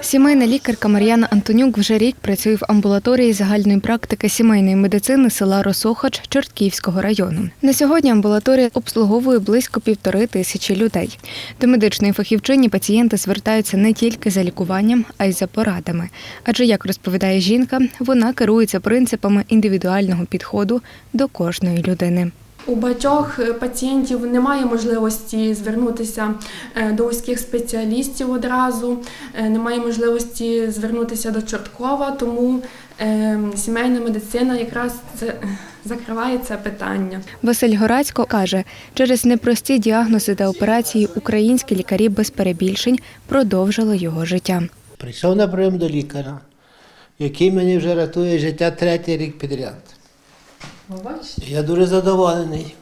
Сімейна лікарка Мар'яна Антонюк вже рік працює в амбулаторії загальної практики сімейної медицини села Росохач Чортківського району. На сьогодні амбулаторія обслуговує близько півтори тисячі людей. До медичної фахівчині пацієнти звертаються не тільки за лікуванням, а й за порадами. Адже, як розповідає жінка, вона керується принципами індивідуального підходу до кожної людини. У багатьох е, пацієнтів немає можливості звернутися е, до вузьких спеціалістів одразу, е, немає можливості звернутися до Чорткова, тому е, сімейна медицина якраз це, закриває це питання. Василь Горацько каже, через непрості діагнози та операції українські лікарі без перебільшень продовжили його життя. Прийшов на прийом до лікаря, який мені вже рятує життя третій рік підряд. Я дуже задоволений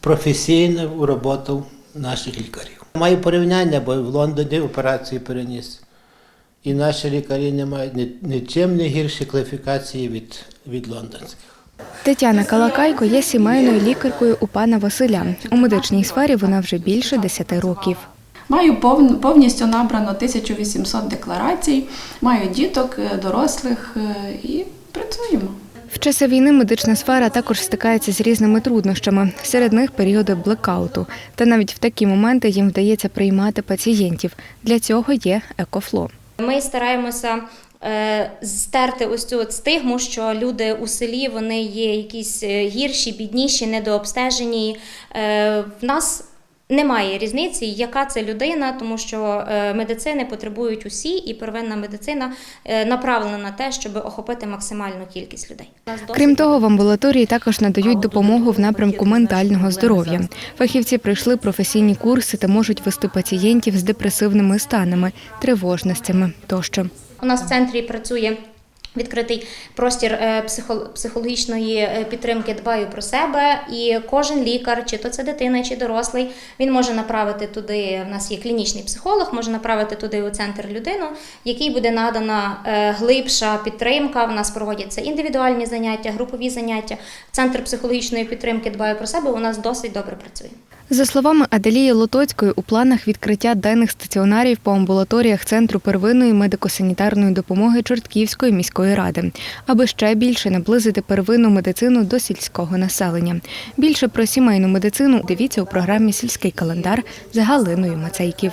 професійно роботу наших лікарів. Маю порівняння, бо в Лондоні операцію переніс. І наші лікарі не мають нічим не гірші кваліфікації від, від лондонських. Тетяна Калакайко є сімейною лікаркою у пана Василя. У медичній сфері вона вже більше 10 років. Маю повн- повністю набрано 1800 декларацій, маю діток, е, дорослих е, і працюємо. В часи війни медична сфера також стикається з різними труднощами. Серед них періоди блекауту. Та навіть в такі моменти їм вдається приймати пацієнтів. Для цього є екофло. Ми стараємося е, стерти ось цю от стигму, що люди у селі вони є якісь е, гірші, бідніші, недообстежені. Е, В нас немає різниці, яка це людина, тому що е, медицини потребують усі, і первинна медицина е, направлена на те, щоб охопити максимальну кількість людей. Крім того, в амбулаторії також надають допомогу в напрямку ментального здоров'я. Фахівці пройшли професійні курси та можуть вести пацієнтів з депресивними станами, тривожностями тощо. У нас в центрі працює відкритий простір е, психологічної е, підтримки дбаю про себе, і кожен лікар, чи то це дитина, чи дорослий, він може направити туди. В нас є клінічний психолог, може направити туди у центр людину, якій буде надана е, глибша підтримка. В нас проводяться індивідуальні заняття, групові заняття. Центр психологічної підтримки дбаю про себе. У нас досить добре працює. За словами Аделії Лотоцької, у планах відкриття денних стаціонарів по амбулаторіях Центру первинної медико-санітарної допомоги Чортківської міської ради, аби ще більше наблизити первинну медицину до сільського населення. Більше про сімейну медицину дивіться у програмі Сільський календар за Галиною Мацейків.